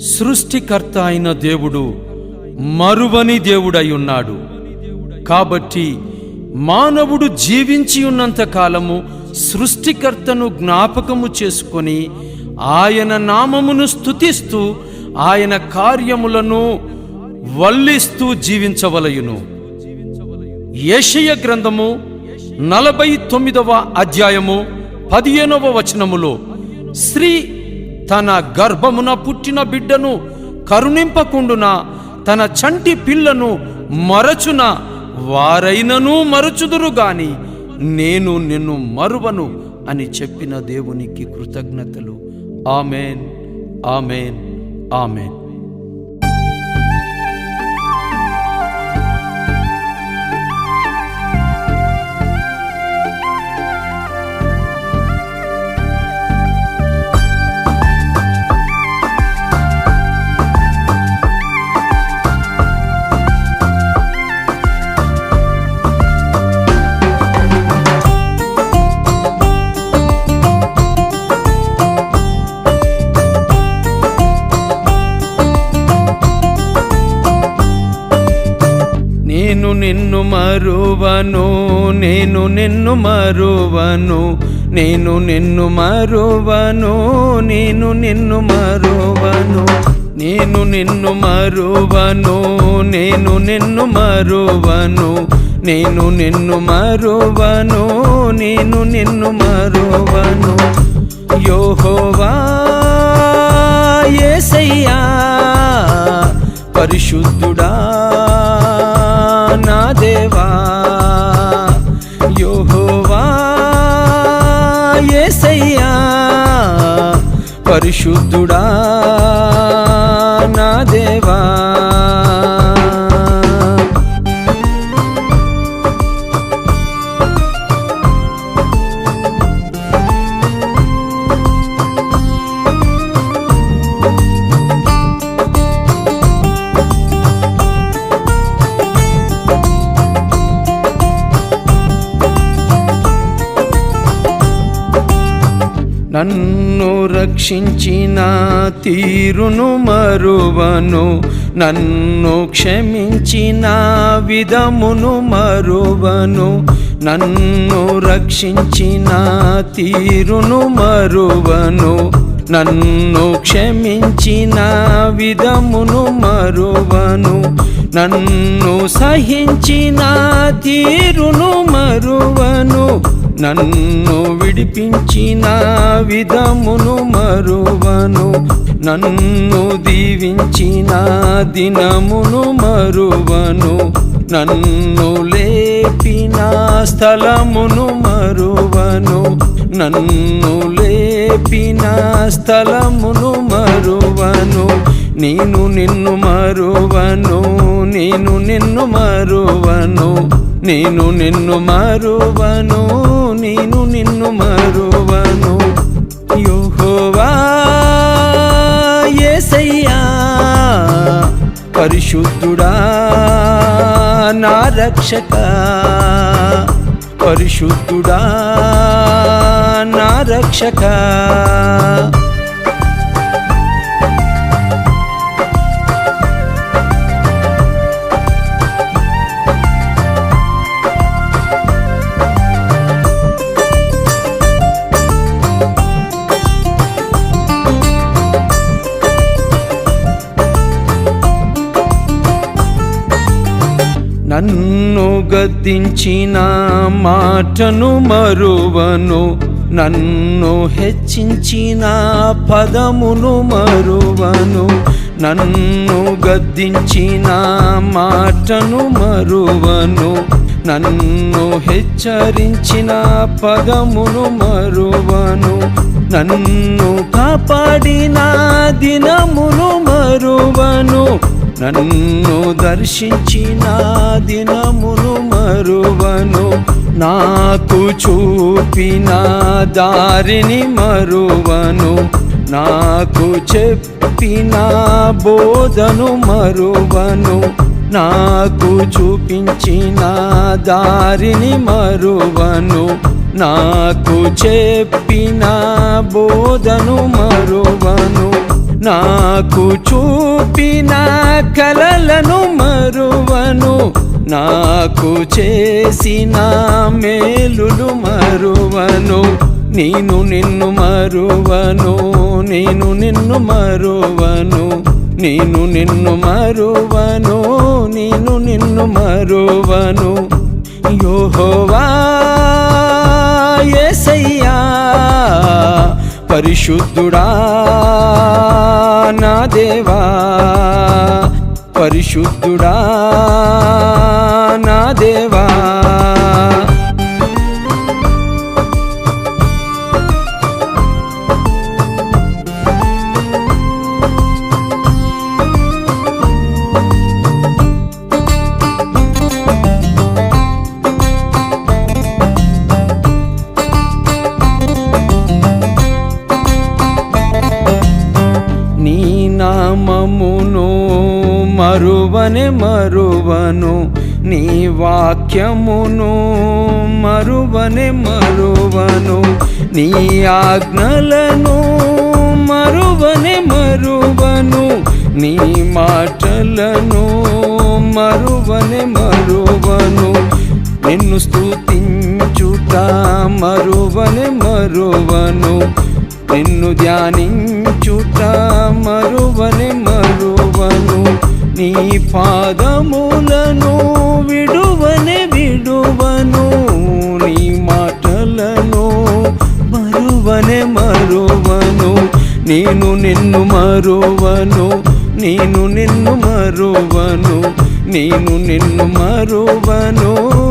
సృష్టికర్త అయిన దేవుడు మరువని దేవుడై ఉన్నాడు. కాబట్టి మానవుడు జీవించి ఉన్నంత కాలము సృష్టికర్తను జ్ఞాపకము చేసుకొని ఆయన నామమును స్థుతిస్తూ ఆయన కార్యములను వల్లిస్తూ జీవించవలయును. ఏషయ గ్రంథము నలభై తొమ్మిదవ అధ్యాయము పదిహేనవ వచనములో శ్రీ తన గర్భమున పుట్టిన బిడ్డను కరుణింపకుండునా తన చంటి పిల్లను మరచున వారైనను మరచుదురు గాని నేను నిన్ను మరువను అని చెప్పిన దేవునికి కృతజ్ఞతలు. Amen amen amen. నేను నిన్ను మరువను నేను నిన్ను మరువను నేను నిన్ను మరువను నేను నిన్ను మరువను నేను నిన్ను మరువను నేను నిన్ను మరువను నేను నిన్ను మరువను నేను నిన్ను మరువను. యోహోవా ఏసయ్యా పరిశుద్ధుడా యేసయ్యా పరిశుద్ధుడా నా దేవా నన్ను రక్షించిన తీరును మరువను నన్ను క్షమించిన విధమును మరువను నన్ను రక్షించిన తీరును మరువను నన్ను క్షమించిన విధమును మరువను నన్ను సహించిన తీరును మరువను. నన్ను విడిపించిన విధమును మరువను. నన్ను దీవించిన దినమును మరువను. నన్ను లేపిన స్థలమును మరువను. నన్ను లేపిన స్థలమును మరువను. నేను నిన్ను మరువను నేను నిన్ను మరువను. నేను నిన్ను మరువను నేను నిన్ను మరువను. యోహోవా ఏసయ్యా పరిశుద్ధుడా నా రక్షక. పరిశుద్ధుడా నా రక్షక. నన్ను గద్దించిన మాటను మరువను నన్ను హెచ్చించిన పదమును మరువను నన్ను గద్దించిన మాటను మరువను నన్ను హెచ్చరించిన పదమును మరువను నన్ను కాపాడిన దినమును మరువను నన్ను దర్శించిన దినమును మరువను. నాకు చూపిన దారిని మరువను. నాకు చెప్పిన బోధను మరువను. నాకు చూపించిన దారిని మరువను. నాకు చెప్పిన బోధను మరువను. నాకు చూపిన కలలను మరువను నాకు చేసిన మేలులు మరువను నేను నిన్ను మరువను నేను నిన్ను మరువను నేను నిన్ను మరువను నేను నిన్ను మరువను. యోహోవా పరిశుద్ధుడా నా దేవా. పరిశుద్ధుడా నా దేవా. మరువని మరువను నీ వాక్యమును మరువని మరువను నీ ఆజ్ఞలను మరువని మరువను నీ మాటలను మరువని మరువను నిన్ను స్థుతించుట మరువని మరువను నిన్ను ధ్యానించుట మరువని నీ పాదములను విడువని విడువను నీ మాటలను మరువని మరువను నేను నిన్ను మరువను నేను నిన్ను మరువను నేను నిన్ను మరువను.